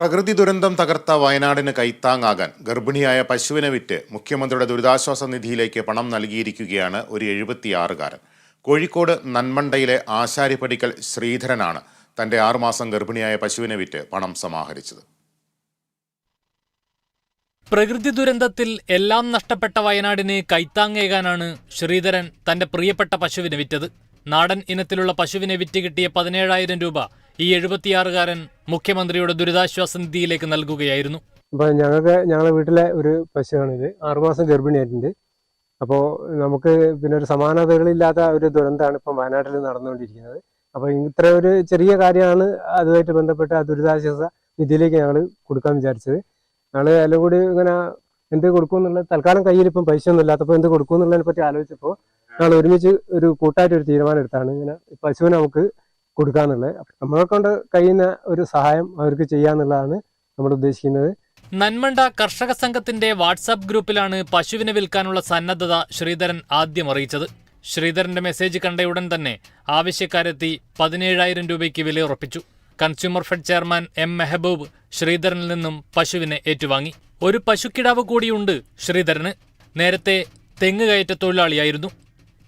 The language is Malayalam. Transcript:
പ്രകൃതി ദുരന്തം തകർത്ത വയനാടിന് കൈത്താങ്ങാകാൻ. ഗർഭിണിയായ പശുവിനെ വിറ്റ് മുഖ്യമന്ത്രിയുടെ ദുരിതാശ്വാസ നിധിയിലേക്ക് പണം നൽകിയിരിക്കുകയാണ് ഒരു എഴുപത്തിയാറുകാരൻ. കോഴിക്കോട് നന്മണ്ടയിലെ ആശാരിപ്പടിക്കൽ ശ്രീധരനാണ് തന്റെ ആറുമാസം ഗർഭിണിയായ പശുവിനെ വിറ്റ് പണം സമാഹരിച്ചത്. പ്രകൃതി ദുരന്തത്തിൽ എല്ലാം നഷ്ടപ്പെട്ട വയനാടിന് കൈത്താങ്ങേകാനാണ് ശ്രീധരൻ തന്റെ പ്രിയപ്പെട്ട പശുവിനെ വിറ്റത്. നാടൻ ഇനത്തിലുള്ള പശുവിനെ വിറ്റ് കിട്ടിയ പതിനേഴായിരം രൂപ ഈ എഴുപത്തിയാറുകാരൻ മുഖ്യമന്ത്രിയുടെ ദുരിതാശ്വാസ നിധിയിലേക്ക് നൽകുകയായിരുന്നു. അപ്പോൾ ഞങ്ങൾക്ക് ഞങ്ങളുടെ വീട്ടിലെ ഒരു പശുവാണിത്. ആറുമാസം ഗർഭിണിയായിട്ടുണ്ട്. അപ്പോൾ നമുക്ക് പിന്നെ ഒരു സമാനതകളില്ലാത്ത ഒരു ദുരന്തമാണ് ഇപ്പം വയനാട്ടിൽ നടന്നുകൊണ്ടിരിക്കുന്നത്. അപ്പോൾ ഇത്ര ഒരു ചെറിയ കാര്യമാണ് അതുമായിട്ട് ബന്ധപ്പെട്ട് ആ ദുരിതാശ്വാസ നിധിയിലേക്ക് ഞങ്ങൾ കൊടുക്കാൻ വിചാരിച്ചത്. ഞങ്ങൾ എല്ലാം കൂടി ഇങ്ങനെ എന്ത് കൊടുക്കും എന്നുള്ളത് തൽക്കാലം കയ്യിൽ ഇപ്പം പൈസ ഒന്നും ഇല്ലാത്തപ്പോൾ എന്ത് കൊടുക്കും എന്നുള്ളതിനെ പറ്റി ആലോചിച്ചപ്പോൾ ഞങ്ങൾ ഒരുമിച്ച് ഒരു കൂട്ടായിട്ട് ഒരു തീരുമാനം എടുത്താണ്. ഇങ്ങനെ പശുവിന് നമുക്ക് കൊടുക്കാന്നുള്ളത്. നമ്മളെ കൊണ്ട് കഴിയുന്ന ഒരു സഹായം അവർക്ക് ചെയ്യാന്നുള്ളതാണ് നമ്മൾ ഉദ്ദേശിക്കുന്നത്. നന്മണ്ട കർഷക സംഘത്തിന്റെ വാട്സാപ്പ് ഗ്രൂപ്പിലാണ് പശുവിനെ വിൽക്കാനുള്ള സന്നദ്ധത ശ്രീധരൻ ആദ്യം അറിയിച്ചത്. ശ്രീധരന്റെ മെസ്സേജ് കണ്ടയുടൻ തന്നെ ആവശ്യക്കാരെത്തി പതിനേഴായിരം രൂപയ്ക്ക് വില ഉറപ്പിച്ചു. Consumer fed chairman M Mehaboob ശ്രീധരനിൽ നിന്നും പശുവിനെ ഏറ്റുവാങ്ങി. ഒരു പശുക്കിടാവ് കൂടിയുണ്ട് ശ്രീധരന്. നേരത്തെ തെങ്ങ് കയറ്റ തൊഴിലാളിയായിരുന്നു.